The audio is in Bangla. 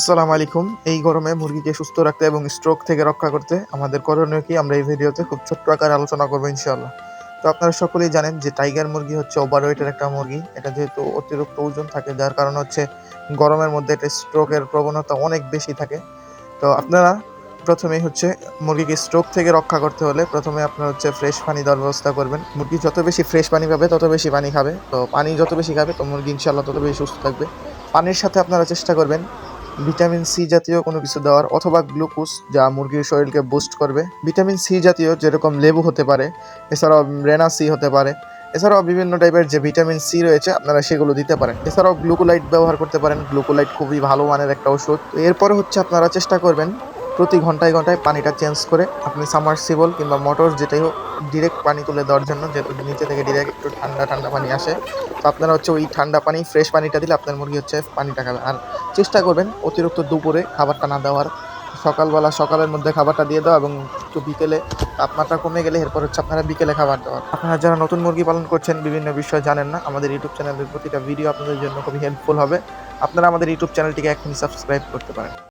আসসালামু আলাইকুম। এই গরমে মুরগিকে সুস্থ রাখতে এবং স্ট্রোক থেকে রক্ষা করতে আমাদের করণীয় কি? আমরা এই ভিডিওতে খুব ছোট্ট আকারে আলোচনা করব ইনশাআল্লাহ। তো আপনারা সকলেই জানেন যে টাইগার মুরগি হচ্ছে ওভারওয়েটের একটা মুরগি। এটা যেহেতু অতিরিক্ত ওজন থাকে, যার কারণে হচ্ছে গরমের মধ্যে এটা স্ট্রোকের প্রবণতা অনেক বেশি থাকে। তো আপনারা প্রথমেই হচ্ছে মুরগিকে স্ট্রোক থেকে রক্ষা করতে হলে প্রথমে আপনারা হচ্ছে ফ্রেশ পানি দেওয়ার ব্যবস্থা করবেন। মুরগি যত বেশি ফ্রেশ পানি পাবে, তত বেশি পানি খাবে। তো পানি যত বেশি খাবে, তো মুরগি ইনশাল্লাহ তত বেশি সুস্থ থাকবে। পানির সাথে আপনারা চেষ্টা করবেন ভিটামিন সি জাতীয় কোনো কিছু দেওয়ার অথবা গ্লুকোজ যা মুরগির শরীরকে বুস্ট করবে। ভিটামিন সি জাতীয় যেরকম লেবু হতে পারে, এছাড়াও রেনা সি হতে পারে, এছাড়াও বিভিন্ন টাইপের যে ভিটামিন সি রয়েছে, আপনারা সেগুলো দিতে পারেন। এছাড়াও গ্লুকোলাইট ব্যবহার করতে পারেন। গ্লুকোলাইট খুবই ভালো মানের একটা ওষুধ। এরপরে হচ্ছে আপনারা চেষ্টা করবেন প্রতি ঘন্টায় ঘন্টায় পানিটা চেঞ্জ করে আপনি সামারসিবল কিংবা মোটর যেটাই হোক ডিরেক্ট পানি তুলে দেওয়ার জন্য যেহেতু নিচে থেকে ডিরেক্ট একটু ঠান্ডা ঠান্ডা পানি আসে। তো আপনারা হচ্ছে ওই ঠান্ডা পানি ফ্রেশ পানিটা দিলে আপনার মুরগি হচ্ছে পানিটা খাবে। আর চেষ্টা করবেন অতিরিক্ত দুপুরে খাবারটা না দেওয়ার। সকালবেলা, সকালের মধ্যে খাবারটা দিয়ে দাও এবং একটু বিকেলে তাপমাত্রা কমে গেলে এরপর হচ্ছে আপনারা বিকেলে খাবার দেওয়ার। আপনারা যারা নতুন মুরগি পালন করছেন, বিভিন্ন বিষয় জানেন না, আমাদের ইউটিউব চ্যানেলের প্রতিটা ভিডিও আপনাদের জন্য খুবই হেল্পফুল হবে। আপনারা আমাদের ইউটিউব চ্যানেলটিকে এখনই সাবস্ক্রাইব করতে পারেন।